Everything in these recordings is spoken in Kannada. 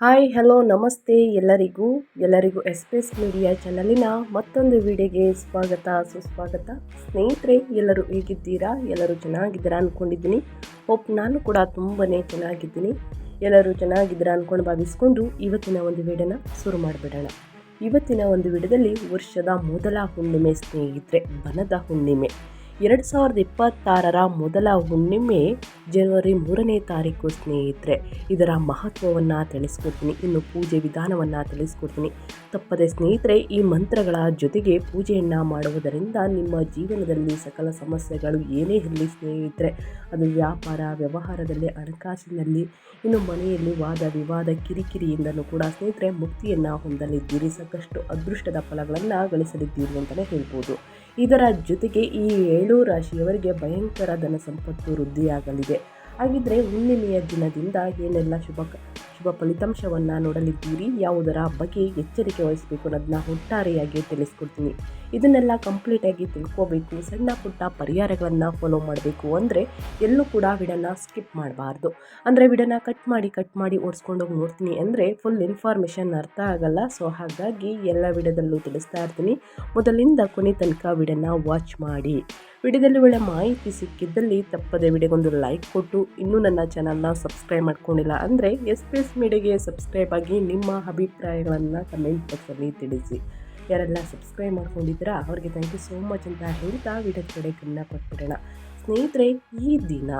ಹಾಯ್, ಹಲೋ, ನಮಸ್ತೆ ಎಲ್ಲರಿಗೂ. ಎಲ್ಲರಿಗೂ ಎಸ್ ಪಿ ಎಸ್ ಮೀಡಿಯಾ ಚಾನಲಿನ ಮತ್ತೊಂದು ವಿಡಿಯೋಗೆ ಸ್ವಾಗತ, ಸುಸ್ವಾಗತ. ಸ್ನೇಹಿತರೆ, ಎಲ್ಲರೂ ಹೇಗಿದ್ದೀರಾ? ಎಲ್ಲರೂ ಚೆನ್ನಾಗಿದ್ದೀರಾ ಅಂದ್ಕೊಂಡಿದ್ದೀನಿ ಹೋಪ್ ನಾನು ಕೂಡ ತುಂಬಾ ಚೆನ್ನಾಗಿದ್ದೀನಿ. ಎಲ್ಲರೂ ಚೆನ್ನಾಗಿದ್ದೀರಾ ಅಂದ್ಕೊಂಡು ಭಾವಿಸ್ಕೊಂಡು ಇವತ್ತಿನ ಒಂದು ವಿಡಿಯೋನ ಶುರು ಮಾಡಿಬಿಡೋಣ. ಇವತ್ತಿನ ಒಂದು ವಿಡಿಯೋದಲ್ಲಿ ವರ್ಷದ ಮೊದಲ ಹುಣ್ಣಿಮೆ ಸ್ನೇಹಿತರೆ, ಬನದ ಹುಣ್ಣಿಮೆ. ಎರಡು ಸಾವಿರದ ಇಪ್ಪತ್ತಾರರ ಮೊದಲ ಹುಣ್ಣಿಮೆ ಜನವರಿ ಮೂರನೇ ತಾರೀಕು, ಸ್ನೇಹಿತರೆ. ಇದರ ಮಹತ್ವವನ್ನು ತಿಳಿಸ್ಕೊಡ್ತೀನಿ. ಇನ್ನು ಪೂಜೆ ವಿಧಾನವನ್ನು ತಿಳಿಸ್ಕೊಡ್ತೀನಿ. ತಪ್ಪದೆ ಸ್ನೇಹಿತರೆ, ಈ ಮಂತ್ರಗಳ ಜೊತೆಗೆ ಪೂಜೆಯನ್ನು ಮಾಡುವುದರಿಂದ ನಿಮ್ಮ ಜೀವನದಲ್ಲಿ ಸಕಲ ಸಮಸ್ಯೆಗಳು ಏನೇ ಇರಲಿ ಸ್ನೇಹಿತರೆ. ಅದು ವ್ಯಾಪಾರ, ವ್ಯವಹಾರದಲ್ಲಿ, ಹಣಕಾಸಿನಲ್ಲಿ, ಇನ್ನು ಮನೆಯಲ್ಲಿ ವಾದ ವಿವಾದ, ಕಿರಿಕಿರಿಯಿಂದಲೂ ಕೂಡ ಸ್ನೇಹಿತರೆ, ಮುಕ್ತಿಯನ್ನು ಹೊಂದಲಿದ್ದೀರಿ. ಸಾಕಷ್ಟು ಅದೃಷ್ಟದ ಫಲಗಳನ್ನು ಗಳಿಸಲಿದ್ದೀರಿ ಅಂತಲೇ ಹೇಳ್ಬೋದು. ಇದರ ಜೊತೆಗೆ ಈ ಏಳು ರಾಶಿಯವರಿಗೆ ಭಯಂಕರ ಧನ ಸಂಪತ್ತು ವೃದ್ಧಿಯಾಗಲಿದೆ. ಹಾಗಿದ್ರೆ ಹುಣ್ಣಿಮೆಯ ದಿನದಿಂದ ಏನೆಲ್ಲ ಶುಭ ಶುಭ ಫಲಿತಾಂಶವನ್ನು ನೋಡಲಿದ್ದೀರಿ. ಯಾವುದರ ಬಗ್ಗೆ ಎಚ್ಚರಿಕೆ ವಹಿಸಬೇಕು ಅನ್ನೋದನ್ನ ಒಟ್ಟಾರೆಯಾಗಿ ತಿಳಿಸ್ಕೊಡ್ತೀನಿ. ಇದನ್ನೆಲ್ಲ ಕಂಪ್ಲೀಟಾಗಿ ತಿಳ್ಕೋಬೇಕು. ಸಣ್ಣ ಪುಟ್ಟ ಪರಿಹಾರಗಳನ್ನು ಫಾಲೋ ಮಾಡಬೇಕು ಅಂದರೆ ಎಲ್ಲೂ ಕೂಡ ವಿಡನ್ನ ಸ್ಕಿಪ್ ಮಾಡಬಾರ್ದು. ಅಂದರೆ ವಿಡನ್ನ ಕಟ್ ಮಾಡಿ ಕಟ್ ಮಾಡಿ ಓಡಿಸ್ಕೊಂಡೋಗಿ ನೋಡ್ತೀನಿ ಅಂದರೆ ಫುಲ್ ಇನ್ಫಾರ್ಮೇಷನ್ ಅರ್ಥ ಆಗಲ್ಲ. ಸೊ ಹಾಗಾಗಿ ಎಲ್ಲ ವಿಡದಲ್ಲೂ ತಿಳಿಸ್ತಾ ಇರ್ತೀನಿ. ಮೊದಲಿಂದ ಕೊನೆ ತನಕ ವಿಡನ್ನ ವಾಚ್ ಮಾಡಿ. ವಿಡಿಯೋದಲ್ಲಿ ಒಳ್ಳೆ ಮಾಹಿತಿ ಸಿಕ್ಕಿದ್ದಲ್ಲಿ ತಪ್ಪದೆ ವಿಡಿಯೋಗೊಂದು ಲೈಕ್ ಕೊಟ್ಟು ಇನ್ನೂ ನನ್ನ ಚಾನಲ್ನ ಸಬ್ಸ್ಕ್ರೈಬ್ ಮಾಡ್ಕೊಂಡಿಲ್ಲ ಅಂದರೆ ಎಸ್ ಪಿ ಎಸ್ ಮೀಡಿಯಾಗೆ ಸಬ್ಸ್ಕ್ರೈಬ್ ಆಗಿ ನಿಮ್ಮ ಅಭಿಪ್ರಾಯಗಳನ್ನು ಕಮೆಂಟ್ ಬಾಕ್ಸಲ್ಲಿ ತಿಳಿಸಿ. ಯಾರೆಲ್ಲ ಸಬ್ಸ್ಕ್ರೈಬ್ ಮಾಡ್ಕೊಂಡಿದ್ದೀರಾ, ಅವರಿಗೆ ಥ್ಯಾಂಕ್ ಯು ಸೋ ಮಚ್ ಅಂತ ಹೇಳ್ತಾ ವಿಡಿಯೋ ಕಡೆ ಗಮನ ಕೊಟ್ಬಿಡೋಣ ಸ್ನೇಹಿತರೆ, ಈ ದಿನ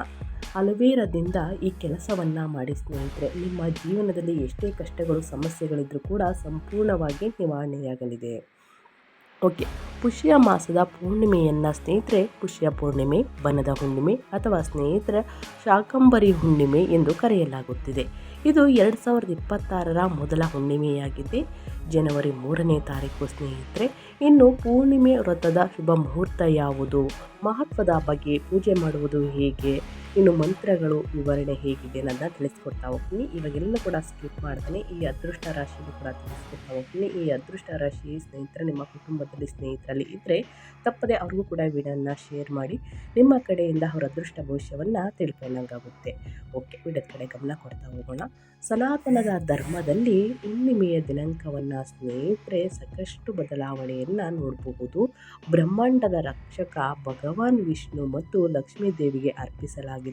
ಅಲವೇರದಿಂದ ಈ ಕೆಲಸವನ್ನು ಮಾಡಿ ಸ್ನೇಹಿತರೆ, ನಿಮ್ಮ ಜೀವನದಲ್ಲಿ ಎಷ್ಟೇ ಕಷ್ಟಗಳು, ಸಮಸ್ಯೆಗಳಿದ್ರೂ ಕೂಡ ಸಂಪೂರ್ಣವಾಗಿ ನಿವಾರಣೆಯಾಗಲಿದೆ. ಓಕೆ, ಪುಷ್ಯ ಮಾಸದ ಪೂರ್ಣಿಮೆಯನ್ನು ಸ್ನೇಹಿತರೆ, ಪುಷ್ಯ ಪೂರ್ಣಿಮೆ ಬನದ ಹುಣ್ಣಿಮೆ ಅಥವಾ ಸ್ನೇಹಿತರ, ಶಾಕಂಬರಿ ಹುಣ್ಣಿಮೆ ಎಂದು ಕರೆಯಲಾಗುತ್ತಿದೆ. ಇದು ಎರಡು ಸಾವಿರದ ಇಪ್ಪತ್ತಾರರ ಮೊದಲ ಹುಣ್ಣಿಮೆಯಾಗಿದೆ. ಜನವರಿ ಮೂರನೇ ತಾರೀಕು, ಸ್ನೇಹಿತರೆ, ಇನ್ನು ಪೂರ್ಣಿಮೆ ವ್ರತದ ಶುಭ ಮುಹೂರ್ತ ಯಾವುದು? ಮಹತ್ವದ ಬಗ್ಗೆ ಪೂಜೆ ಮಾಡುವುದು ಹೇಗೆ? ಇನ್ನು ಮಂತ್ರಗಳು ವಿವರಣೆ ಹೇಗಿದೆ ಅನ್ನೋದನ್ನ ತಿಳಿಸ್ಕೊಡ್ತಾ ಹೋಗ್ತೀನಿ. ಇವಾಗೆಲ್ಲ ಕೂಡ ಸ್ಕಿಪ್ ಮಾಡ್ತೀನಿ. ಈ ಅದೃಷ್ಟ ರಾಶಿಯನ್ನು ಕೂಡ ತಿಳಿಸ್ಕೊಡ್ತಾ ಹೋಗ್ತೀನಿ. ಈ ಅದೃಷ್ಟ ರಾಶಿ ಸ್ನೇಹಿತರೆ, ನಿಮ್ಮ ಕುಟುಂಬದಲ್ಲಿ ಸ್ನೇಹಿತರಲ್ಲಿ ಇದ್ದರೆ ತಪ್ಪದೆ ಅವ್ರಿಗೂ ಕೂಡ ವಿಡಿಯೋನ ಶೇರ್ ಮಾಡಿ. ನಿಮ್ಮ ಕಡೆಯಿಂದ ಅವರ ಅದೃಷ್ಟ ಭವಿಷ್ಯವನ್ನು ತಿಳ್ಕೊಂಡಂಗಾಗುತ್ತೆ. ಓಕೆ ವಿಡದ ಕಡೆ ಗಮನ ಕೊಡ್ತಾ ಹೋಗೋಣ. ಸನಾತನದ ಧರ್ಮದಲ್ಲಿ ಹುಣ್ಣಿಮೆಯ ದಿನಾಂಕವನ್ನು ಸ್ನೇಹಿತರೆ, ಸಾಕಷ್ಟು ಬದಲಾವಣೆಯನ್ನು ನೋಡಬಹುದು. ಬ್ರಹ್ಮಾಂಡದ ರಕ್ಷಕ ಭಗವಾನ್ ವಿಷ್ಣು ಮತ್ತು ಲಕ್ಷ್ಮೀ ದೇವಿಗೆ ಅರ್ಪಿಸಲಾಗಿದೆ.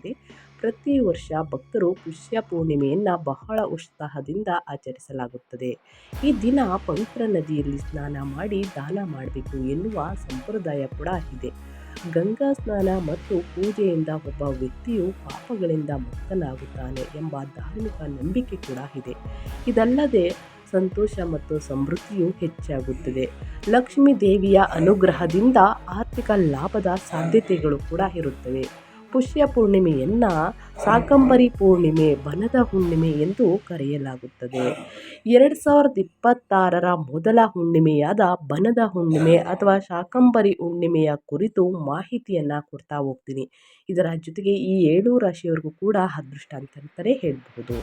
ಪ್ರತಿ ವರ್ಷ ಭಕ್ತರು ಪುಷ್ಯ ಪೂರ್ಣಿಮೆಯನ್ನು ಬಹಳ ಉತ್ಸಾಹದಿಂದ ಆಚರಿಸಲಾಗುತ್ತದೆ. ಈ ದಿನ ಪವಿತ್ರ ನದಿಯಲ್ಲಿ ಸ್ನಾನ ಮಾಡಿ ದಾನ ಮಾಡಬೇಕು ಎನ್ನುವ ಸಂಪ್ರದಾಯ ಕೂಡ ಇದೆ. ಗಂಗಾ ಸ್ನಾನ ಮತ್ತು ಪೂಜೆಯಿಂದ ಒಬ್ಬ ವ್ಯಕ್ತಿಯು ಪಾಪಗಳಿಂದ ಮುಕ್ತನಾಗುತ್ತಾನೆ ಎಂಬ ಧಾರ್ಮಿಕ ನಂಬಿಕೆ ಕೂಡ ಇದೆ. ಇದಲ್ಲದೆ ಸಂತೋಷ ಮತ್ತು ಸಮೃದ್ಧಿಯು ಹೆಚ್ಚಾಗುತ್ತದೆ. ಲಕ್ಷ್ಮೀ ದೇವಿಯ ಅನುಗ್ರಹದಿಂದ ಆರ್ಥಿಕ ಲಾಭದ ಸಾಧ್ಯತೆಗಳು ಕೂಡ ಇರುತ್ತವೆ. ಪುಷ್ಯ ಪೂರ್ಣಿಮೆಯನ್ನು ಸಾಕಂಬರಿ ಪೂರ್ಣಿಮೆ, ಬನದ ಹುಣ್ಣಿಮೆ ಎಂದು ಕರೆಯಲಾಗುತ್ತದೆ. ಎರಡು ಸಾವಿರದ ಇಪ್ಪತ್ತಾರರ ಮೊದಲ ಹುಣ್ಣಿಮೆಯಾದ ಬನದ ಹುಣ್ಣಿಮೆ ಅಥವಾ ಶಾಕಂಬರಿ ಹುಣ್ಣಿಮೆಯ ಕುರಿತು ಮಾಹಿತಿಯನ್ನು ಕೊಡ್ತಾ ಹೋಗ್ತೀನಿ. ಇದರ ಜೊತೆಗೆ ಈ ಏಳು ರಾಶಿಯವರೆಗೂ ಕೂಡ ಅದೃಷ್ಟ ಅಂತಂತಲೇ ಹೇಳ್ಬಹುದು.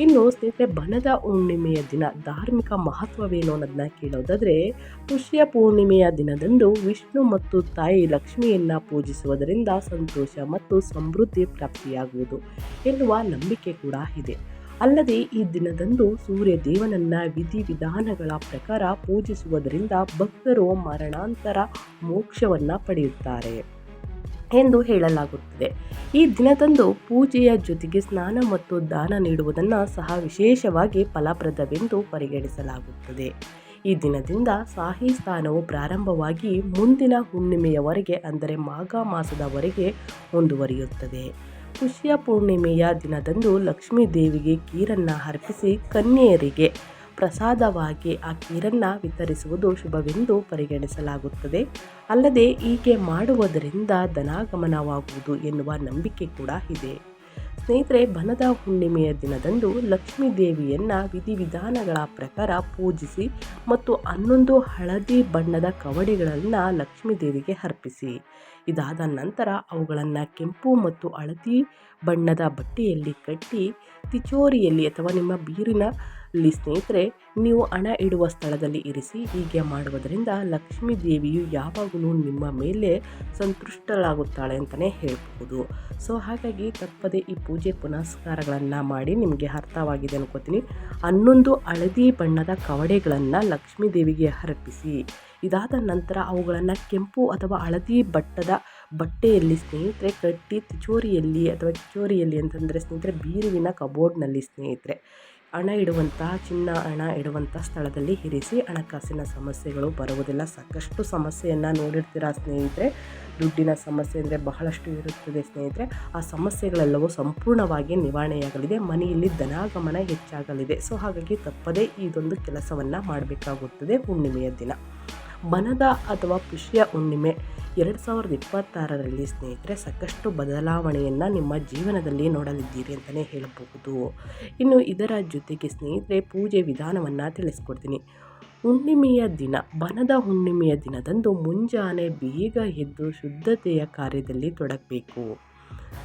ಇನ್ನು ಸ್ನೇಹಿತರೆ ಬನದ ಹುಣ್ಣಿಮೆಯ ದಿನ ಧಾರ್ಮಿಕ ಮಹತ್ವವೇನು ಅನ್ನೋದನ್ನ ಕೇಳೋದಾದರೆ ಪುಷ್ಯ ಪೂರ್ಣಿಮೆಯ ದಿನದಂದು ವಿಷ್ಣು ಮತ್ತು ತಾಯಿ ಲಕ್ಷ್ಮಿಯನ್ನು ಪೂಜಿಸುವುದರಿಂದ ಸಂತೋಷ ಮತ್ತು ಸಮೃದ್ಧಿ ಪ್ರಾಪ್ತಿಯಾಗುವುದು ಎನ್ನುವ ನಂಬಿಕೆ ಕೂಡ ಇದೆ. ಅಲ್ಲದೆ ಈ ದಿನದಂದು ಸೂರ್ಯ ದೇವನನ್ನ ವಿಧಿವಿಧಾನಗಳ ಪ್ರಕಾರ ಪೂಜಿಸುವುದರಿಂದ ಭಕ್ತರು ಮರಣಾಂತರ ಮೋಕ್ಷವನ್ನು ಪಡೆಯುತ್ತಾರೆ. ಎಂದು ಹೇಳಲಾಗುತ್ತದೆ. ಈ ದಿನದಂದು ಪೂಜೆಯ ಜೊತೆಗೆ ಸ್ನಾನ ಮತ್ತು ದಾನ ನೀಡುವುದನ್ನು ಸಹ ವಿಶೇಷವಾಗಿ ಫಲಪ್ರದವೆಂದು ಪರಿಗಣಿಸಲಾಗುತ್ತದೆ. ಈ ದಿನದಿಂದ ಸಾಹಿ ಸ್ಥಾನವು ಪ್ರಾರಂಭವಾಗಿ ಮುಂದಿನ ಹುಣ್ಣಿಮೆಯವರೆಗೆ, ಅಂದರೆ ಮಾಘ ಮಾಸದವರೆಗೆ ಮುಂದುವರಿಯುತ್ತದೆ. ಪುಷ್ಯ ಪೂರ್ಣಿಮೆಯ ದಿನದಂದು ಲಕ್ಷ್ಮೀ ದೇವಿಗೆ ಕೀರನ್ನು ಅರ್ಪಿಸಿ ಕನ್ಯೆಯರಿಗೆ ಪ್ರಸಾದವಾಗಿ ಆ ಕೀರನ್ನು ವಿತರಿಸುವುದು ಶುಭವೆಂದು ಪರಿಗಣಿಸಲಾಗುತ್ತದೆ. ಅಲ್ಲದೆ ಹೀಗೆ ಮಾಡುವುದರಿಂದ ಧನಾಗಮನವಾಗುವುದು ಎನ್ನುವ ನಂಬಿಕೆ ಕೂಡ ಇದೆ. ಸ್ನೇಹಿತರೆ, ಬನದ ಹುಣ್ಣಿಮೆಯ ದಿನದಂದು ಲಕ್ಷ್ಮೀ ದೇವಿಯನ್ನು ವಿಧಿವಿಧಾನಗಳ ಪ್ರಕಾರ ಪೂಜಿಸಿ ಮತ್ತು ಹನ್ನೊಂದು ಹಳದಿ ಬಣ್ಣದ ಕವಡಿಗಳನ್ನು ಲಕ್ಷ್ಮೀ ದೇವಿಗೆ ಅರ್ಪಿಸಿ. ಇದಾದ ನಂತರ ಅವುಗಳನ್ನು ಕೆಂಪು ಮತ್ತು ಹಳದಿ ಬಣ್ಣದ ಬಟ್ಟೆಯಲ್ಲಿ ಕಟ್ಟಿ, ತಿಚೋರಿಯಲ್ಲಿ ಅಥವಾ ನಿಮ್ಮ ಬೀರಿನ ಇಲ್ಲಿ ಸ್ನೇಹಿತರೆ, ನೀವು ಹಣ ಇಡುವ ಸ್ಥಳದಲ್ಲಿ ಇರಿಸಿ, ಹೀಗೆ ಮಾಡುವುದರಿಂದ ಲಕ್ಷ್ಮೀ ದೇವಿಯು ಯಾವಾಗಲೂ ನಿಮ್ಮ ಮೇಲೆ ಸಂತುಷ್ಟಳಾಗುತ್ತಾಳೆ ಅಂತಲೇ ಹೇಳ್ಬೋದು ಸೊ ಹಾಗಾಗಿ ತಪ್ಪದೆ ಈ ಪೂಜೆ ಪುನಸ್ಕಾರಗಳನ್ನು ಮಾಡಿ ನಿಮಗೆ ಅರ್ಥವಾಗಿದೆ ಅನ್ಕೋತೀನಿ. ಹನ್ನೊಂದು ಹಳದಿ ಬಣ್ಣದ ಕವಡೆಗಳನ್ನು ಲಕ್ಷ್ಮೀ ದೇವಿಗೆ ಅರ್ಪಿಸಿ. ಇದಾದ ನಂತರ ಅವುಗಳನ್ನು ಕೆಂಪು ಅಥವಾ ಹಳದಿ ಬಟ್ಟದ ಬಟ್ಟೆಯಲ್ಲಿ ಸ್ನೇಹಿತರೆ, ಕಟ್ಟಿ ಚೋರಿಯಲ್ಲಿ ಅಥವಾ ಚೋರಿಯಲ್ಲಿ ಅಂತಂದರೆ ಸ್ನೇಹಿತರೆ, ಬೀರುವಿನ ಕಬೋರ್ಡ್ನಲ್ಲಿ ಸ್ನೇಹಿತರೆ, ಹಣ ಇಡುವಂತಹ, ಚಿನ್ನ ಹಣ ಇಡುವಂಥ ಸ್ಥಳದಲ್ಲಿ ಇರಿಸಿ ಹಣಕಾಸಿನ ಸಮಸ್ಯೆಗಳು ಬರುವುದಿಲ್ಲ. ಸಾಕಷ್ಟು ಸಮಸ್ಯೆಯನ್ನು ನೋಡಿರ್ತೀರ ಸ್ನೇಹಿತರೆ? ದುಡ್ಡಿನ ಸಮಸ್ಯೆ ಅಂದರೆ ಬಹಳಷ್ಟು ಇರುತ್ತದೆ ಸ್ನೇಹಿತರೆ. ಆ ಸಮಸ್ಯೆಗಳೆಲ್ಲವೂ ಸಂಪೂರ್ಣವಾಗಿ ನಿವಾರಣೆಯಾಗಲಿದೆ. ಮನೆಯಲ್ಲಿ ಧನಾಗಮನ ಹೆಚ್ಚಾಗಲಿದೆ. ಸೊ, ಹಾಗಾಗಿ ತಪ್ಪದೇ ಇದೊಂದು ಕೆಲಸವನ್ನು ಮಾಡಬೇಕಾಗುತ್ತದೆ. ಹುಣ್ಣಿಮೆಯ ದಿನ. ಮನದ ಅಥವಾ ಪುಷ್ಯ ಹುಣ್ಣಿಮೆ. ಎರಡು ಸಾವಿರದ ಇಪ್ಪತ್ತಾರರಲ್ಲಿ ಸ್ನೇಹಿತರೆ, ಸಾಕಷ್ಟು ಬದಲಾವಣೆಯನ್ನು ನಿಮ್ಮ ಜೀವನದಲ್ಲಿ ನೋಡಲಿದ್ದೀರಿ ಅಂತಲೇ ಹೇಳಬಹುದು. ಇನ್ನು ಇದರ ಜೊತೆಗೆ ಸ್ನೇಹಿತರೆ, ಪೂಜೆ ವಿಧಾನವನ್ನು ತಿಳಿಸ್ಕೊಡ್ತೀನಿ. ಹುಣ್ಣಿಮೆಯ ದಿನ ಬನದ ಹುಣ್ಣಿಮೆಯ ದಿನದಂದು ಮುಂಜಾನೆ ಬೇಗ ಎದ್ದು ಶುದ್ಧತೆಯ ಕಾರ್ಯದಲ್ಲಿ ತೊಡಗಬೇಕು.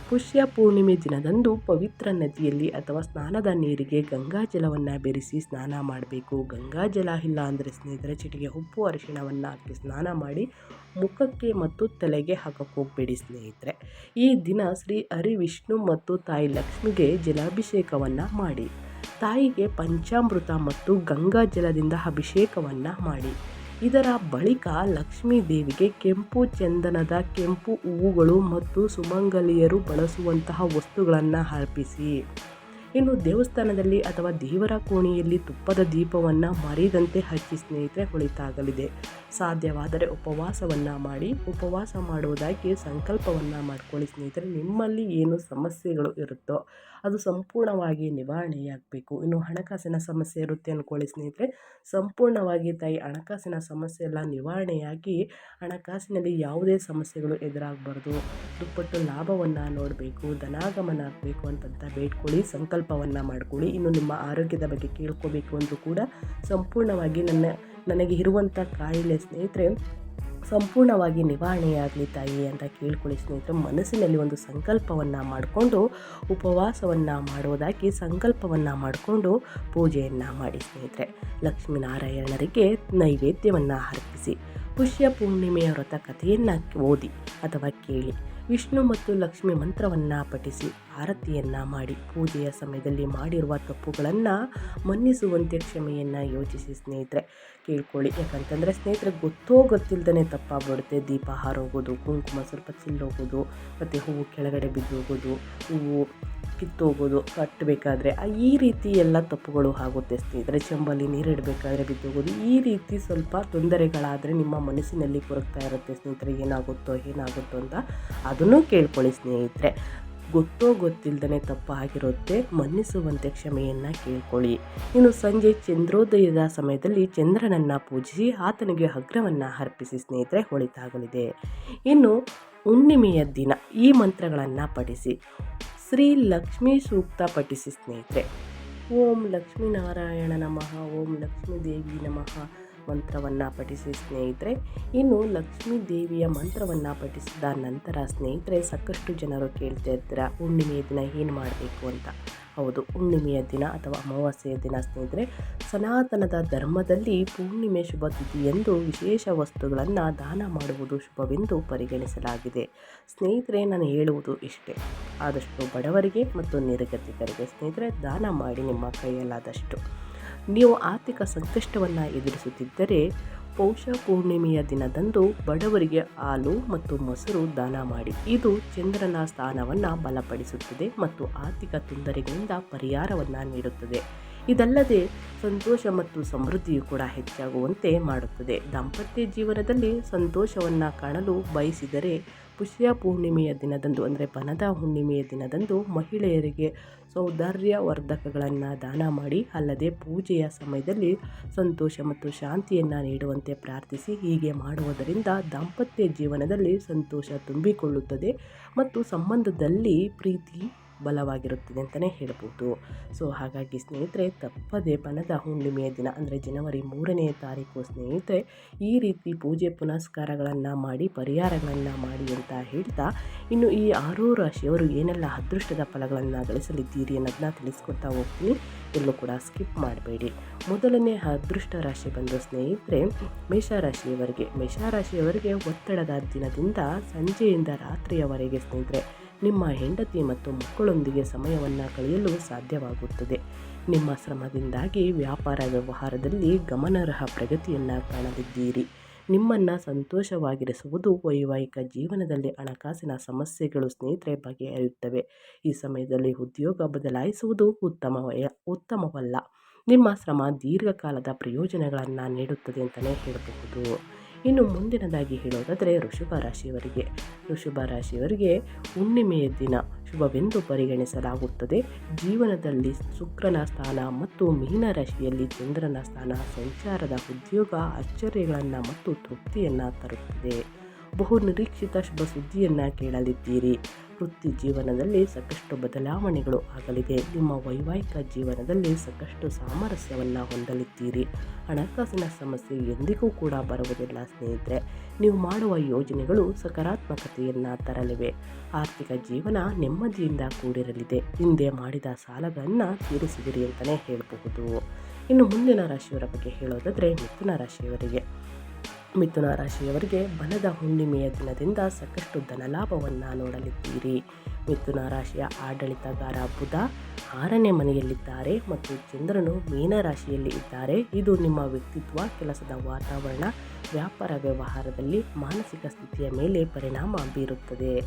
ಪುಷ್ಯ ಪೂರ್ಣಿಮೆ ದಿನದಂದು ಪವಿತ್ರ ನದಿಯಲ್ಲಿ ಅಥವಾ ಸ್ನಾನದ ನೀರಿಗೆ ಗಂಗಾಜಲವನ್ನು ಬೆರೆಸಿ ಸ್ನಾನ ಮಾಡಬೇಕು. ಗಂಗಾಜಲ ಇಲ್ಲ ಅಂದರೆ ಸ್ನೇಹಿತರೆ, ಚಿಟಿಗೆ ಉಪ್ಪು, ಅರಿಶಿಣವನ್ನು ಹಾಕಿ ಸ್ನಾನ ಮಾಡಿ ಮುಖಕ್ಕೆ ಮತ್ತು ತಲೆಗೆ ಹಾಕಕ್ಕೆ ಹೋಗಬೇಡಿ ಸ್ನೇಹಿತರೆ. ಈ ದಿನ ಶ್ರೀ ಹರಿವಿಷ್ಣು ಮತ್ತು ತಾಯಿ ಲಕ್ಷ್ಮಿಗೆ ಜಲಾಭಿಷೇಕವನ್ನು ಮಾಡಿ. ತಾಯಿಗೆ ಪಂಚಾಮೃತ ಮತ್ತು ಗಂಗಾ ಜಲದಿಂದ ಅಭಿಷೇಕವನ್ನು ಮಾಡಿ. ಇದರ ಬಳಿಕ ಲಕ್ಷ್ಮೀ ದೇವಿಗೆ ಕೆಂಪು ಚಂದನದ ಕೆಂಪು ಹೂವುಗಳು ಮತ್ತು ಸುಮಂಗಲಿಯರು ಬಳಸುವಂತಹ ವಸ್ತುಗಳನ್ನು ಅರ್ಪಿಸಿ. ಇನ್ನು ದೇವಸ್ಥಾನದಲ್ಲಿ ಅಥವಾ ದೇವರ ಕೋಣೆಯಲ್ಲಿ ತುಪ್ಪದ ದೀಪವನ್ನು ಮರಿದಂತೆ ಹಚ್ಚಿ ಸ್ನೇಹಿತರೆ ಹೊಳಿತಾಗಲಿದೆ. ಸಾಧ್ಯವಾದರೆ ಉಪವಾಸವನ್ನು ಮಾಡಿ, ಉಪವಾಸ ಮಾಡುವುದಾಗಿ ಸಂಕಲ್ಪವನ್ನು ಮಾಡ್ಕೊಳ್ಳಿ ಸ್ನೇಹಿತರೆ. ನಿಮ್ಮಲ್ಲಿ ಏನು ಸಮಸ್ಯೆಗಳು ಇರುತ್ತೋ ಅದು ಸಂಪೂರ್ಣವಾಗಿ ನಿವಾರಣೆಯಾಗಬೇಕು. ಇನ್ನು ಹಣಕಾಸಿನ ಸಮಸ್ಯೆ ಇರುತ್ತೆ ಅಂದ್ಕೊಳ್ಳಿ ಸ್ನೇಹಿತರೆ. ಸಂಪೂರ್ಣವಾಗಿ ತಾಯಿ, ಹಣಕಾಸಿನ ಸಮಸ್ಯೆ ಎಲ್ಲ ನಿವಾರಣೆಯಾಗಿ ಹಣಕಾಸಿನಲ್ಲಿ ಯಾವುದೇ ಸಮಸ್ಯೆಗಳು ಎದುರಾಗಬಾರ್ದು. ದುಪ್ಪಟ್ಟು ಲಾಭವನ್ನು ನೋಡಬೇಕು, ಧನಾಗಮನ ಆಗಬೇಕು ಅಂತಂತ ಬೇಡ್ಕೊಳ್ಳಿ, ಸಂಕಲ್ಪವನ್ನು ಮಾಡ್ಕೊಳ್ಳಿ. ಇನ್ನು ನಿಮ್ಮ ಆರೋಗ್ಯದ ಬಗ್ಗೆ ಕೇಳ್ಕೋಬೇಕು ಅಂದರೂ ಕೂಡ ಸಂಪೂರ್ಣವಾಗಿ ನನ್ನ, ನನಗೆ ಇರುವಂಥ ಕಾಯಿಲೆ ಸ್ನೇಹಿತರೆ ಸಂಪೂರ್ಣವಾಗಿ ನಿವಾರಣೆಯಾಗಲಿ ತಾಯಿ ಅಂತ ಕೇಳ್ಕೊಳ್ಳಿ ಸ್ನೇಹಿತರೆ, ಮನಸ್ಸಿನಲ್ಲಿ ಒಂದು ಸಂಕಲ್ಪವನ್ನು ಮಾಡಿಕೊಂಡು, ಉಪವಾಸವನ್ನು ಮಾಡುವುದಾಗಿ ಸಂಕಲ್ಪವನ್ನು ಮಾಡಿಕೊಂಡು ಪೂಜೆಯನ್ನು ಮಾಡಿ ಸ್ನೇಹಿತರೆ. ಲಕ್ಷ್ಮೀನಾರಾಯಣರಿಗೆ ನೈವೇದ್ಯವನ್ನು ಅರ್ಪಿಸಿ, ಪುಷ್ಯ ಪೂರ್ಣಿಮೆಯ ವ್ರತ ಕಥೆಯನ್ನು ಓದಿ ಅಥವಾ ಕೇಳಿ, ವಿಷ್ಣು ಮತ್ತು ಲಕ್ಷ್ಮಿ ಮಂತ್ರವನ್ನು ಪಠಿಸಿ, ಆರತಿಯನ್ನು ಮಾಡಿ, ಪೂಜೆಯ ಸಮಯದಲ್ಲಿ ಮಾಡಿರುವ ತಪ್ಪುಗಳನ್ನು ಮನ್ನಿಸುವಂತೆ ಕ್ಷಮೆಯನ್ನು ಯೋಚಿಸಿ ಸ್ನೇಹಿತರೆ. ಕೇಳ್ಕೊಳ್ಳಿ ಯಾಕಂತಂದರೆ ಸ್ನೇಹಿತರೆ, ಗೊತ್ತೋ ಗೊತ್ತಿಲ್ಲದೇ ತಪ್ಪಾಗ್ಬಿಡುತ್ತೆ. ದೀಪ ಹಾರೋಗೋದು, ಕುಂಕುಮ ಸ್ವಲ್ಪ ಚಿಲ್ಲೋಗೋದು, ಮತ್ತು ಹೂವು ಕೆಳಗಡೆ ಬಿದ್ದೋಗೋದು, ಹೂವು ಕಿತ್ತೋಗೋದು, ಕಟ್ಟಬೇಕಾದ್ರೆ ಈ ರೀತಿ ಎಲ್ಲ ತಪ್ಪುಗಳು ಆಗುತ್ತೆ ಸ್ನೇಹಿತರೆ. ಚೆಂಬಲ್ಲಿ ನೀರಿಡಬೇಕಾದ್ರೆ ಬಿದ್ದೋಗೋದು, ಈ ರೀತಿ ಸ್ವಲ್ಪ ತೊಂದರೆಗಳಾದರೆ ನಿಮ್ಮ ಮನಸ್ಸಿನಲ್ಲಿ ಕೊರಗ್ತಾ ಇರುತ್ತೆ ಸ್ನೇಹಿತರೆ. ಏನಾಗುತ್ತೋ ಏನಾಗುತ್ತೋ ಅಂತ ಅದನ್ನು ಕೇಳ್ಕೊಳ್ಳಿ ಸ್ನೇಹಿತರೆ. ಗೊತ್ತೋ ಗೊತ್ತಿಲ್ಲದೇ ತಪ್ಪು ಆಗಿರುತ್ತೆ ಮನ್ನಿಸುವಂತೆ ಕ್ಷಮೆಯನ್ನು ಕೇಳ್ಕೊಳ್ಳಿ. ಇನ್ನು ಸಂಜೆ ಚಂದ್ರೋದಯದ ಸಮಯದಲ್ಲಿ ಚಂದ್ರನನ್ನು ಪೂಜಿಸಿ ಆತನಿಗೆ ಅಗ್ರವನ್ನು ಅರ್ಪಿಸಿ ಸ್ನೇಹಿತರೆ ಹೊಳಿತಾಗಲಿದೆ. ಇನ್ನು ಹುಣ್ಣಿಮೆಯ ದಿನ ಈ ಮಂತ್ರಗಳನ್ನು ಪಠಿಸಿ. ಶ್ರೀ ಲಕ್ಷ್ಮೀ ಸೂಕ್ತ ಪಠಿಸಿ ಸ್ನೇಹಿತರೆ. ಓಂ ಲಕ್ಷ್ಮೀನಾರಾಯಣ ನಮಃ, ಓಂ ಲಕ್ಷ್ಮೀ ದೇವಿ ನಮಃ. ಮಂತ್ರವನ್ನು ಪಠಿಸಿ ಸ್ನೇಹಿತರೆ. ಇನ್ನು ಲಕ್ಷ್ಮೀ ದೇವಿಯ ಮಂತ್ರವನ್ನು ಪಠಿಸಿದ ನಂತರ ಸ್ನೇಹಿತರೆ, ಸಾಕಷ್ಟು ಜನರು ಕೇಳ್ತಾ ಇರ್ತೀರ, ಹುಣ್ಣಿಮೆಯ ದಿನ ಏನು ಮಾಡಬೇಕು ಅಂತ? ಹೌದು, ಹುಣ್ಣಿಮೆಯ ದಿನ ಅಥವಾ ಅಮಾವಾಸ್ಯೆಯ ದಿನ ಸ್ನೇಹಿತರೆ. ಸನಾತನದ ಧರ್ಮದಲ್ಲಿ ಪೂರ್ಣಿಮೆ ಶುಭ ಎಂದು ವಿಶೇಷ ವಸ್ತುಗಳನ್ನು ದಾನ ಮಾಡುವುದು ಶುಭವೆಂದು ಪರಿಗಣಿಸಲಾಗಿದೆ. ಸ್ನೇಹಿತರೆ, ನಾನು ಹೇಳುವುದು ಇಷ್ಟೇ. ಆದಷ್ಟು ಬಡವರಿಗೆ ಮತ್ತು ನಿರ್ಗತಿಕರಿಗೆ ಸ್ನೇಹಿತರೆ, ದಾನ ಮಾಡಿ ನಿಮ್ಮ ಕೈಯಲ್ಲಾದಷ್ಟು. ನೀವು ಆರ್ಥಿಕ ಸಂಕಷ್ಟವನ್ನು ಎದುರಿಸುತ್ತಿದ್ದರೆ ಪೌಷ ಪೂರ್ಣಿಮೆಯ ದಿನದಂದು ಬಡವರಿಗೆ ಹಾಲು ಮತ್ತು ಮೊಸರು ದಾನ ಮಾಡಿ. ಇದು ಚಂದ್ರನ ಸ್ಥಾನವನ್ನು ಬಲಪಡಿಸುತ್ತದೆ ಮತ್ತು ಆರ್ಥಿಕ ತೊಂದರೆಗಳಿಂದ ಪರಿಹಾರವನ್ನು ನೀಡುತ್ತದೆ. ಇದಲ್ಲದೆ ಸಂತೋಷ ಮತ್ತು ಸಮೃದ್ಧಿಯು ಕೂಡ ಹೆಚ್ಚಾಗುವಂತೆ ಮಾಡುತ್ತದೆ. ದಾಂಪತ್ಯ ಜೀವನದಲ್ಲಿ ಸಂತೋಷವನ್ನು ಕಾಣಲು ಬಯಸಿದರೆ ಪುಷ್ಯ ಪೂರ್ಣಿಮೆಯ ದಿನದಂದು ಅಂದರೆ ಬನದ ಹುಣ್ಣಿಮೆಯ ದಿನದಂದು ಮಹಿಳೆಯರಿಗೆ ಸೌಂದರ್ಯವರ್ಧಕಗಳನ್ನು ದಾನ ಮಾಡಿ ಅಲ್ಲದೆ ಪೂಜೆಯ ಸಮಯದಲ್ಲಿ ಸಂತೋಷ ಮತ್ತು ಶಾಂತಿಯನ್ನು ನೀಡುವಂತೆ ಪ್ರಾರ್ಥಿಸಿ, ಹೀಗೆ ಮಾಡುವುದರಿಂದ ದಾಂಪತ್ಯ ಜೀವನದಲ್ಲಿ ಸಂತೋಷ ತುಂಬಿಕೊಳ್ಳುತ್ತದೆ ಮತ್ತು ಸಂಬಂಧದಲ್ಲಿ ಪ್ರೀತಿ ಬಲವಾಗಿರುತ್ತದೆ ಅಂತಲೇ ಹೇಳ್ಬೋದು. ಸೊ ಹಾಗಾಗಿ ಸ್ನೇಹಿತರೆ, ತಪ್ಪದೆ ಬಣದ ಹುಣ್ಣಿಮೆಯ ದಿನ ಅಂದರೆ ಜನವರಿ ಮೂರನೇ ತಾರೀಕು ಸ್ನೇಹಿತರೆ, ಈ ರೀತಿ ಪೂಜೆ ಪುನಸ್ಕಾರಗಳನ್ನು ಮಾಡಿ, ಪರಿಹಾರಗಳನ್ನು ಮಾಡಿ ಅಂತ ಹೇಳ್ತಾ, ಇನ್ನು ಈ ಆರೂ ರಾಶಿಯವರು ಏನೆಲ್ಲ ಅದೃಷ್ಟದ ಫಲಗಳನ್ನು ಗಳಿಸಲಿದ್ದೀರಿ ಅನ್ನೋದನ್ನ ತಿಳಿಸ್ಕೊಡ್ತಾ ಹೋಗ್ತೀನಿ. ಎಲ್ಲೂ ಕೂಡ ಸ್ಕಿಪ್ ಮಾಡಬೇಡಿ. ಮೊದಲನೇ ಅದೃಷ್ಟ ರಾಶಿ ಬಂದು ಸ್ನೇಹಿತರೆ, ಮೇಷರಾಶಿಯವರಿಗೆ. ಮೇಷರಾಶಿಯವರಿಗೆ ಒತ್ತಡದ ದಿನದಿಂದ ಸಂಜೆಯಿಂದ ರಾತ್ರಿಯವರೆಗೆ ಸ್ನೇಹಿತರೆ ನಿಮ್ಮ ಹೆಂಡತಿ ಮತ್ತು ಮಕ್ಕಳೊಂದಿಗೆ ಸಮಯವನ್ನು ಕಳೆಯಲು ಸಾಧ್ಯವಾಗುತ್ತದೆ. ನಿಮ್ಮ ಶ್ರಮದಿಂದಾಗಿ ವ್ಯಾಪಾರ ವ್ಯವಹಾರದಲ್ಲಿ ಗಮನಾರ್ಹ ಪ್ರಗತಿಯನ್ನು ಕಾಣಲಿದ್ದೀರಿ. ನಿಮ್ಮನ್ನು ಸಂತೋಷವಾಗಿರಿಸುವುದು ವೈವಾಹಿಕ ಜೀವನದಲ್ಲಿ ಹಣಕಾಸಿನ ಸಮಸ್ಯೆಗಳು ಸ್ನೇಹಿತರೆ ಬಗೆಹರಿಯುತ್ತವೆ. ಈ ಸಮಯದಲ್ಲಿ ಉದ್ಯೋಗ ಬದಲಾಯಿಸುವುದು ಉತ್ತಮ ಉತ್ತಮವಲ್ಲ. ನಿಮ್ಮ ಶ್ರಮ ದೀರ್ಘಕಾಲದ ಪ್ರಯೋಜನಗಳನ್ನು ನೀಡುತ್ತದೆ ಅಂತಲೇ ಹೇಳಬಹುದು. ಇನ್ನು ಮುಂದಿನದಾಗಿ ಹೇಳೋದಾದರೆ ಋಷಭ ರಾಶಿಯವರಿಗೆ. ಋಷಭ ರಾಶಿಯವರಿಗೆ ಹುಣ್ಣಿಮೆಯ ದಿನ ಶುಭವೆಂದು ಪರಿಗಣಿಸಲಾಗುತ್ತದೆ. ಜೀವನದಲ್ಲಿ ಶುಕ್ರನ ಸ್ಥಾನ ಮತ್ತು ಮೀನ ರಾಶಿಯಲ್ಲಿ ಚಂದ್ರನ ಸ್ಥಾನ ಸಂಚಾರದ ಉದ್ಯೋಗ ಆಶ್ಚರ್ಯಗಳನ್ನು ಮತ್ತು ತೃಪ್ತಿಯನ್ನು ತರುತ್ತದೆ. ಬಹು ನಿರೀಕ್ಷಿತ ಶುಭ ಸುದ್ದಿಯನ್ನು ಕೇಳಲಿದ್ದೀರಿ. ವೃತ್ತಿ ಜೀವನದಲ್ಲಿ ಸಾಕಷ್ಟು ಬದಲಾವಣೆಗಳು ಆಗಲಿದೆ. ನಿಮ್ಮ ವೈವಾಹಿಕ ಜೀವನದಲ್ಲಿ ಸಾಕಷ್ಟು ಸಾಮರಸ್ಯವನ್ನು ಹೊಂದಲಿದ್ದೀರಿ. ಹಣಕಾಸಿನ ಸಮಸ್ಯೆ ಎಂದಿಗೂ ಕೂಡ ಬರುವುದಿಲ್ಲ ಸ್ನೇಹಿತರೆ. ನೀವು ಮಾಡುವ ಯೋಜನೆಗಳು ಸಕಾರಾತ್ಮಕತೆಯನ್ನು ತರಲಿವೆ. ಆರ್ಥಿಕ ಜೀವನ ನೆಮ್ಮದಿಯಿಂದ ಕೂಡಿರಲಿದೆ. ಹಿಂದೆ ಮಾಡಿದ ಸಾಲಗಳನ್ನು ತೀರಿಸಿದಿರಿ ಅಂತಲೇ ಹೇಳಬಹುದು. ಇನ್ನು ಮುಂದಿನ ರಾಶಿಯವರ ಬಗ್ಗೆ ಹೇಳೋದಾದರೆ ಮಿಥುನ ರಾಶಿಯವರಿಗೆ. ಮಿಥುನ ರಾಶಿಯವರಿಗೆ ಬಲದ ಹುಣ್ಣಿಮೆಯ ದಿನದಿಂದ ಸಾಕಷ್ಟು ಧನಲಾಭವನ್ನು ನೋಡಲಿದ್ದೀರಿ. ಮಿಥುನ ರಾಶಿಯ ಆಡಳಿತಗಾರ ಬುಧ ಆರನೇ ಮನೆಯಲ್ಲಿದ್ದಾರೆ ಮತ್ತು ಚಂದ್ರನು ಮೀನ ರಾಶಿಯಲ್ಲಿ ಇದ್ದಾರೆ. ಇದು ನಿಮ್ಮ ವ್ಯಕ್ತಿತ್ವ, ಕೆಲಸದ ವಾತಾವರಣ ವ್ಯಾಪಾರ ವ್ಯವಹಾರದಲ್ಲಿ ಮಾನಸಿಕ ಸ್ಥಿತಿಯ ಮೇಲೆ ಪರಿಣಾಮ ಬೀರುತ್ತದೆ.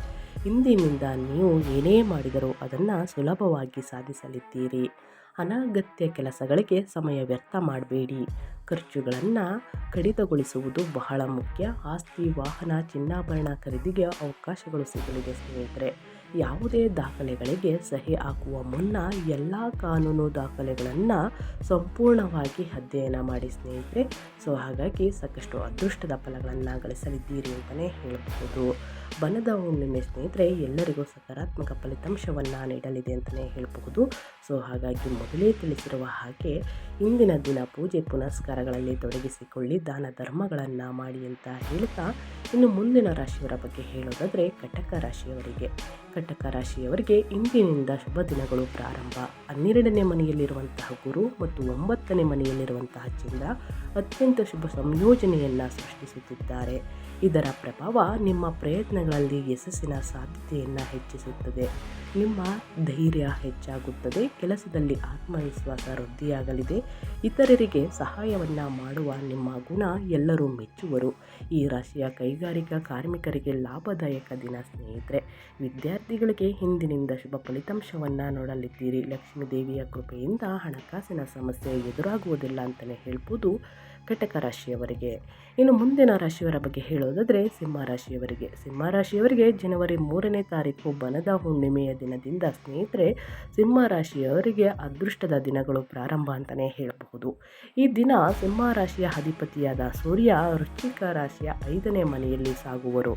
ಇಂದಿನಿಂದ ನೀವು ಏನೇ ಮಾಡಿದರೂ ಅದನ್ನು ಸುಲಭವಾಗಿ ಸಾಧಿಸಲಿದ್ದೀರಿ. ಅನಗತ್ಯ ಕೆಲಸಗಳಿಗೆ ಸಮಯ ವ್ಯರ್ಥ ಮಾಡಬೇಡಿ. ಖರ್ಚುಗಳನ್ನು ಕಡಿತಗೊಳಿಸುವುದು ಬಹಳ ಮುಖ್ಯ. ಆಸ್ತಿ, ವಾಹನ, ಚಿನ್ನಾಭರಣ ಖರೀದಿಗೆ ಅವಕಾಶಗಳು ಸಿಗಲಿದೆ ಸ್ನೇಹಿತರೆ. ಯಾವುದೇ ದಾಖಲೆಗಳಿಗೆ ಸಹಿ ಹಾಕುವ ಮುನ್ನ ಎಲ್ಲ ಕಾನೂನು ದಾಖಲೆಗಳನ್ನು ಸಂಪೂರ್ಣವಾಗಿ ಅಧ್ಯಯನ ಮಾಡಿ ಸ್ನೇಹಿತರೆ. ಸೊ ಹಾಗಾಗಿ ಸಾಕಷ್ಟು ಅದೃಷ್ಟದ ಫಲಗಳನ್ನು ಗಳಿಸಲಿದ್ದೀರಿ ಅಂತಲೇ ಹೇಳಬಹುದು. ಬನದ ಹುಣ್ಣಿಮೆ ಸ್ನೇಹಿತರೆ, ಎಲ್ಲರಿಗೂ ಸಕಾರಾತ್ಮಕ ಫಲಿತಾಂಶವನ್ನು ನೀಡಲಿದೆ ಅಂತಲೇ ಹೇಳಬಹುದು. ಸೊ, ಹಾಗಾಗಿ ಮೊದಲೇ ತಿಳಿಸಿರುವ ಹಾಗೆ, ಇಂದಿನ ದಿನ ಪೂಜೆ ಪುನಸ್ಕಾರಗಳಲ್ಲಿ ತೊಡಗಿಸಿಕೊಳ್ಳಿ, ದಾನ ಧರ್ಮಗಳನ್ನು ಮಾಡಿ ಅಂತ ಹೇಳ್ತಾ, ಇನ್ನು ಮುಂದಿನ ರಾಶಿಯವರ ಬಗ್ಗೆ ಹೇಳೋದಾದರೆ, ಕಟಕ ರಾಶಿಯವರಿಗೆ. ಕಟಕ ರಾಶಿಯವರಿಗೆ ಇಂದಿನಿಂದ ಶುಭ ದಿನಗಳು ಪ್ರಾರಂಭ. ಹನ್ನೆರಡನೇ ಮನೆಯಲ್ಲಿರುವಂತಹ ಗುರು ಮತ್ತು ಒಂಬತ್ತನೇ ಮನೆಯಲ್ಲಿರುವಂತಹ ಚಂದ್ರ ಅತ್ಯಂತ ಶುಭ ಸಂಯೋಜನೆಯನ್ನು ಸೃಷ್ಟಿಸುತ್ತಿದ್ದಾರೆ. ಇದರ ಪ್ರಭಾವ ನಿಮ್ಮ ಪ್ರಯತ್ನಗಳಲ್ಲಿ ಯಶಸ್ಸಿನ ಸಾಧ್ಯತೆಯನ್ನು ಹೆಚ್ಚಿಸುತ್ತದೆ. ನಿಮ್ಮ ಧೈರ್ಯ ಹೆಚ್ಚಾಗುತ್ತದೆ, ಕೆಲಸದಲ್ಲಿ ಆತ್ಮವಿಶ್ವಾಸ ವೃದ್ಧಿಯಾಗಲಿದೆ. ಇತರರಿಗೆ ಸಹಾಯವನ್ನು ಮಾಡುವ ನಿಮ್ಮ ಗುಣ ಎಲ್ಲರೂ ಮೆಚ್ಚುವರು. ಈ ರಾಶಿಯ ಕೈಗಾರಿಕಾ ಕಾರ್ಮಿಕರಿಗೆ ಲಾಭದಾಯಕ ದಿನ ಸ್ನೇಹಿತರೆ. ವಿದ್ಯಾರ್ಥಿಗಳಿಗೆ ಹಿಂದಿನಿಂದ ಶುಭ ಫಲಿತಾಂಶವನ್ನು ನೋಡಲಿದ್ದೀರಿ. ಲಕ್ಷ್ಮೀ ದೇವಿಯ ಕೃಪೆಯಿಂದ ಹಣಕಾಸಿನ ಸಮಸ್ಯೆ ಎದುರಾಗುವುದಿಲ್ಲ ಅಂತಲೇ ಹೇಳ್ಬೋದು. ಕಟಕ ರಾಶಿಯವರಿಗೆ. ಇನ್ನು ಮುಂದಿನ ರಾಶಿಯವರ ಬಗ್ಗೆ ಹೇಳೋದಾದರೆ ಸಿಂಹ ರಾಶಿಯವರಿಗೆ. ಸಿಂಹ ರಾಶಿಯವರಿಗೆ ಜನವರಿ ಮೂರನೇ ತಾರೀಕು ಬನದ ಹುಣ್ಣಿಮೆಯ ದಿನದಿಂದ ಸ್ನೇಹಿತರೆ, ಸಿಂಹ ರಾಶಿಯವರಿಗೆ ಅದೃಷ್ಟದ ದಿನಗಳು ಪ್ರಾರಂಭ ಅಂತಲೇ ಹೇಳಬಹುದು. ಈ ದಿನ ಸಿಂಹ ರಾಶಿಯ ಅಧಿಪತಿಯಾದ ಸೂರ್ಯ ವೃಶ್ಚಿಕ ರಾಶಿಯ ಐದನೇ ಮನೆಯಲ್ಲಿ ಸಾಗುವರು.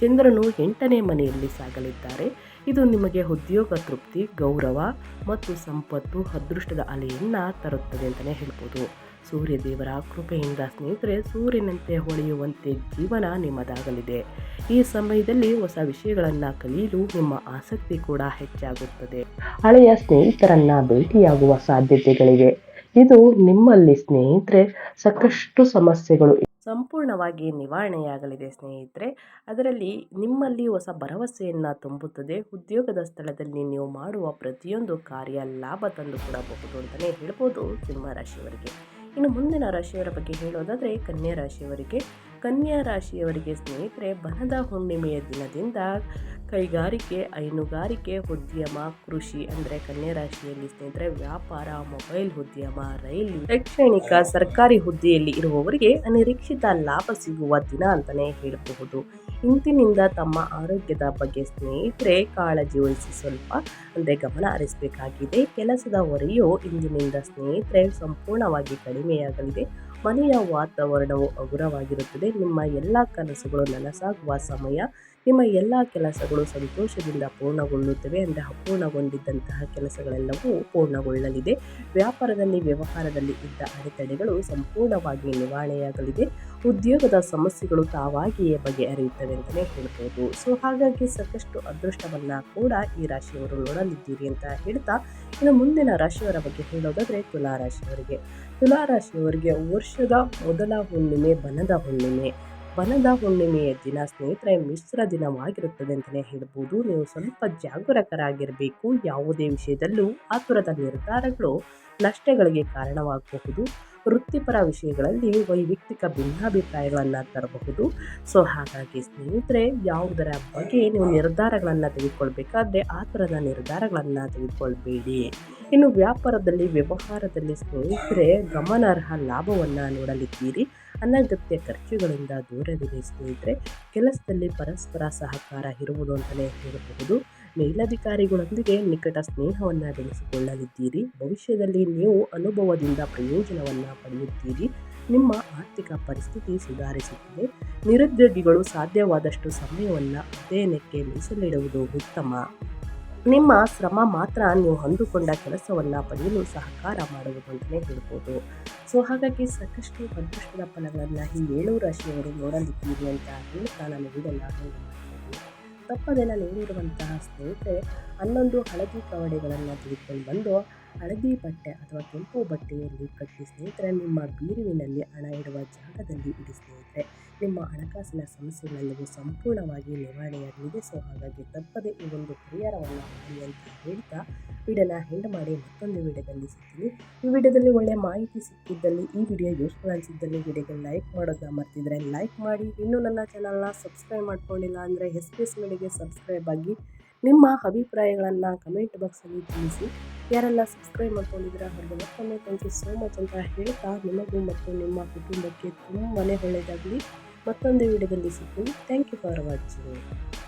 ಚಂದ್ರನು ಎಂಟನೇ ಮನೆಯಲ್ಲಿ ಸಾಗಲಿದ್ದಾರೆ. ಇದು ನಿಮಗೆ ಉದ್ಯೋಗ ತೃಪ್ತಿ, ಗೌರವ ಮತ್ತು ಸಂಪತ್ತು, ಅದೃಷ್ಟದ ಅಲೆಯನ್ನು ತರುತ್ತದೆ ಅಂತಲೇ ಹೇಳ್ಬೋದು. ಸೂರ್ಯದೇವರ ಕೃಪೆಯಿಂದ ಸ್ನೇಹಿತರೆ, ಸೂರ್ಯನಂತೆ ಹೊಳೆಯುವಂತೆ ಜೀವನ ನಿಮ್ಮದಾಗಲಿದೆ. ಈ ಸಮಯದಲ್ಲಿ ಹೊಸ ವಿಷಯಗಳನ್ನು ಕಲಿಯಲು ನಿಮ್ಮ ಆಸಕ್ತಿ ಕೂಡ ಹೆಚ್ಚಾಗುತ್ತದೆ. ಹಳೆಯ ಸ್ನೇಹಿತರನ್ನ ಭೇಟಿಯಾಗುವ ಸಾಧ್ಯತೆಗಳಿವೆ. ಇದು ನಿಮ್ಮಲ್ಲಿ ಸ್ನೇಹಿತರೆ, ಸಾಕಷ್ಟು ಸಮಸ್ಯೆಗಳು ಸಂಪೂರ್ಣವಾಗಿ ನಿವಾರಣೆಯಾಗಲಿದೆ ಸ್ನೇಹಿತರೆ. ಅದರಲ್ಲಿ ನಿಮ್ಮಲ್ಲಿ ಹೊಸ ಭರವಸೆಯನ್ನು ತುಂಬುತ್ತದೆ. ಉದ್ಯೋಗದ ಸ್ಥಳದಲ್ಲಿ ನೀವು ಮಾಡುವ ಪ್ರತಿಯೊಂದು ಕಾರ್ಯ ಲಾಭ ತಂದು ಕೊಡಬಹುದು ಅಂತಲೇ ಹೇಳ್ಬೋದು ಸಿಂಹ ರಾಶಿಯವರಿಗೆ. ಇನ್ನು ಮುಂದಿನ ರಾಶಿಯವರ ಬಗ್ಗೆ ಹೇಳೋದಾದರೆ ಕನ್ಯಾ ರಾಶಿಯವರಿಗೆ. ಕನ್ಯಾ ರಾಶಿಯವರಿಗೆ ಸ್ನೇಹಿತರೆ, ಬನದ ಹುಣ್ಣಿಮೆಯ ದಿನದಿಂದ ಕೈಗಾರಿಕೆ, ಹೈನುಗಾರಿಕೆ, ಉದ್ಯಮ, ಕೃಷಿ ಅಂದರೆ ಕನ್ಯಾ ರಾಶಿಯಲ್ಲಿ ಸ್ನೇಹಿತರೆ, ವ್ಯಾಪಾರ, ಮೊಬೈಲ್ ಉದ್ಯಮ, ರೈಲು, ಶೈಕ್ಷಣಿಕ, ಸರ್ಕಾರಿ ಹುದ್ದೆಯಲ್ಲಿ ಇರುವವರಿಗೆ ಅನಿರೀಕ್ಷಿತ ಲಾಭ ಸಿಗುವ ದಿನ ಅಂತಲೇ ಹೇಳಬಹುದು. ಇಂದಿನಿಂದ ತಮ್ಮ ಆರೋಗ್ಯದ ಬಗ್ಗೆ ಸ್ನೇಹಿತರೆ, ಕಾಳಜಿ ವಹಿಸಿ ಸ್ವಲ್ಪ ಅಂದರೆ ಗಮನ ಹರಿಸಬೇಕಾಗಿದೆ. ಕೆಲಸದ ಹೊರೆಯು ಇಂದಿನಿಂದ ಸ್ನೇಹಿತರೆ, ಸಂಪೂರ್ಣವಾಗಿ ಕಡಿಮೆಯಾಗಲಿದೆ. ಮನೆಯ ವಾತಾವರಣವು ಹಗುರವಾಗಿರುತ್ತದೆ. ನಿಮ್ಮ ಎಲ್ಲ ಕನಸುಗಳು ನನಸಾಗುವ ಸಮಯ, ನಿಮ್ಮ ಎಲ್ಲ ಕೆಲಸಗಳು ಸಂತೋಷದಿಂದ ಪೂರ್ಣಗೊಳ್ಳುತ್ತವೆ. ಅಂದರೆ ಅಪೂರ್ಣಗೊಂಡಿದ್ದಂತಹ ಕೆಲಸಗಳೆಲ್ಲವೂ ಪೂರ್ಣಗೊಳ್ಳಲಿದೆ. ವ್ಯಾಪಾರದಲ್ಲಿ, ವ್ಯವಹಾರದಲ್ಲಿ ಇದ್ದ ಅಡೆತಡೆಗಳು ಸಂಪೂರ್ಣವಾಗಿ ನಿವಾರಣೆಯಾಗಲಿದೆ. ಉದ್ಯೋಗದ ಸಮಸ್ಯೆಗಳು ತಾವಾಗಿಯೇ ಬಗೆಹರಿಯುತ್ತವೆ ಅಂತಲೇ ಹೇಳ್ಬೋದು. ಸೊ, ಹಾಗಾಗಿ ಸಾಕಷ್ಟು ಅದೃಷ್ಟವನ್ನು ಕೂಡ ಈ ರಾಶಿಯವರು ನೋಡಲಿದ್ದೀರಿ ಅಂತ ಹೇಳ್ತಾ, ಇನ್ನು ಮುಂದಿನ ರಾಶಿಯವರ ಬಗ್ಗೆ ಹೇಳೋದಾದರೆ ತುಲಾ ರಾಶಿಯವರಿಗೆ ತುಲಾ ರಾಶಿಯವರಿಗೆ ವರ್ಷದ ಮೊದಲ ಹುಣ್ಣಿಮೆ, ಬನದ ಹುಣ್ಣಿಮೆ. ಬನದ ಹುಣ್ಣಿಮೆಯ ದಿನ ಸ್ನೇಹಿತರೆ, ಮಿಶ್ರ ದಿನವಾಗಿರುತ್ತದೆ ಅಂತಲೇ ಹೇಳ್ಬೋದು. ನೀವು ಸ್ವಲ್ಪ ಜಾಗರೂಕರಾಗಿರಬೇಕು. ಯಾವುದೇ ವಿಷಯದಲ್ಲೂ ಆತುರದ ನಿರ್ಧಾರಗಳು ನಷ್ಟಗಳಿಗೆ ಕಾರಣವಾಗಬಹುದು. ವೃತ್ತಿಪರ ವಿಷಯಗಳಲ್ಲಿ ವೈಯಕ್ತಿಕ ಭಿನ್ನಾಭಿಪ್ರಾಯಗಳನ್ನು ತರಬಹುದು. ಸೊ ಹಾಗಾಗಿ ಸ್ನೇಹಿತರೆ, ಯಾವುದರ ಬಗ್ಗೆ ನೀವು ನಿರ್ಧಾರಗಳನ್ನು ತೆಗೆದುಕೊಳ್ಬೇಕಾದ್ರೆ ಆ ಥರದ ನಿರ್ಧಾರಗಳನ್ನು ತೆಗೆದುಕೊಳ್ಬೇಡಿ. ಇನ್ನು ವ್ಯಾಪಾರದಲ್ಲಿ, ವ್ಯವಹಾರದಲ್ಲಿ ಸ್ನೇಹಿತರೆ, ಗಮನಾರ್ಹ ಲಾಭವನ್ನು ನೋಡಲಿದ್ದೀರಿ. ಅನಗತ್ಯ ಖರ್ಚುಗಳಿಂದ ದೂರವಿರಿ ಸ್ನೇಹಿತರೆ. ಕೆಲಸದಲ್ಲಿ ಪರಸ್ಪರ ಸಹಕಾರ ಇರುವುದು ಅಂತಲೇ ಹೇಳಬಹುದು. ಮೇಲಧಿಕಾರಿಗಳೊಂದಿಗೆ ನಿಕಟ ಸ್ನೇಹವನ್ನು ಬೆಳೆಸಿಕೊಳ್ಳಲಿದ್ದೀರಿ ಭವಿಷ್ಯದಲ್ಲಿ ನೀವು ಅನುಭವದಿಂದ ಪ್ರಯೋಜನವನ್ನು ಪಡೆಯುತ್ತೀರಿ. ನಿಮ್ಮ ಆರ್ಥಿಕ ಪರಿಸ್ಥಿತಿ ಸುಧಾರಿಸುತ್ತದೆ. ನಿರುದ್ಯೋಗಿಗಳು ಸಾಧ್ಯವಾದಷ್ಟು ಸಮಯವನ್ನು ಅಧ್ಯಯನಕ್ಕೆ ಮೀಸಲಿಡುವುದು ಉತ್ತಮ. ನಿಮ್ಮ ಶ್ರಮ ಮಾತ್ರ ನೀವು ಅಂದುಕೊಂಡ ಕೆಲಸವನ್ನು ಪಡೆಯಲು ಸಹಕಾರ ಮಾಡುವುದು ಅಂತಲೇ ಹೇಳ್ಬೋದು. ಸೊ, ಹಾಗಾಗಿ ಸಾಕಷ್ಟು ಅದೃಷ್ಟದ ಫಲಗಳನ್ನು ಈ ಏಳು ರಾಶಿಯವರು ನೋಡಲಿದ್ದೀರಿ ಅಂತ ಹೇಳ್ತಾ ನಾನು ಇದನ್ನು ತಪ್ಪದೆಲ್ಲ ನೀಡಿರುವಂತಹ ಸ್ನೇಹಿತರೆ, ಹನ್ನೊಂದು ಹಳದಿ ಕವಡೆಗಳನ್ನು ತೆಗೆದುಕೊಂಡು ಬಂದು ಹಳದಿ ಬಟ್ಟೆ ಅಥವಾ ಕೆಂಪು ಬಟ್ಟೆಯಲ್ಲಿ ಕಟ್ಟಿ ಸ್ನೇಹಿತರೆ, ನಿಮ್ಮ ಬೀರುವಿನಲ್ಲಿ ಹಣ ಇಡುವ ಜಾಗದಲ್ಲಿ ಇಡಿ ಸ್ನೇಹಿತರೆ. ನಿಮ್ಮ ಹಣಕಾಸಿನ ಸಮಸ್ಯೆಗಳೆಲ್ಲವೂ ಸಂಪೂರ್ಣವಾಗಿ ನಿವಾರಣೆಯಾಗಲಿದೆ. ಸೊ, ಹಾಗಾಗಿ ತಪ್ಪದೆ ಈ ಒಂದು ಪರಿಹಾರವನ್ನು ಮಾಡಿ ಅಂತ ಹೇಳ್ತಾ ವಿಡಿಯೋನ ಹೆಂಡ್ ಮಾಡಿ ಮತ್ತೊಂದು ವಿಡಿಯೋದಲ್ಲಿ ಸಿಗ್ತೀನಿ. ಈ ವಿಡಿಯೋದಲ್ಲಿ ಒಳ್ಳೆಯ ಮಾಹಿತಿ ಸಿಕ್ಕಿದ್ದಲ್ಲಿ ಈ ವಿಡಿಯೋ ಯೂಸ್ಫುಲ್ ಅನಿಸಿದ್ದಲ್ಲಿ ವಿಡಿಯೋಗೆ ಲೈಕ್ ಮಾಡೋದನ್ನ ಮರ್ತಿದ್ರೆ ಲೈಕ್ ಮಾಡಿ. ಇನ್ನೂ ನನ್ನ ಚಾನಲ್ನ ಸಬ್ಸ್ಕ್ರೈಬ್ ಮಾಡ್ಕೊಂಡಿಲ್ಲ ಅಂದರೆ ಎಸ್ ಪಿ ಎಸ್ ಮೀಡಿಯಾಗೆ ಸಬ್ಸ್ಕ್ರೈಬ್ ಆಗಿ ನಿಮ್ಮ ಅಭಿಪ್ರಾಯಗಳನ್ನು ಕಮೆಂಟ್ ಬಾಕ್ಸಲ್ಲಿ ತಿಳಿಸಿ. ಯಾರೆಲ್ಲ ಸಬ್ಸ್ಕ್ರೈಬ್ ಮಾಡ್ಕೊಂಡಿದ್ದೀರಾ ಅವ್ರಿಗೆ ಮತ್ತೊಮ್ಮೆ ಥ್ಯಾಂಕ್ ಯು ಸೋ ಮಚ್ ಅಂತ ಹೇಳ್ತಾ ನಿಮಗೂ ಮತ್ತು ನಿಮ್ಮ ಕುಟುಂಬಕ್ಕೆ ತುಂಬಾ ಒಳ್ಳೆಯದಾಗಲಿ. ಮತ್ತೊಂದು ವಿಡಿಯೋದಲ್ಲಿ ಸಿಗ್ತೀನಿ. Thank you for watching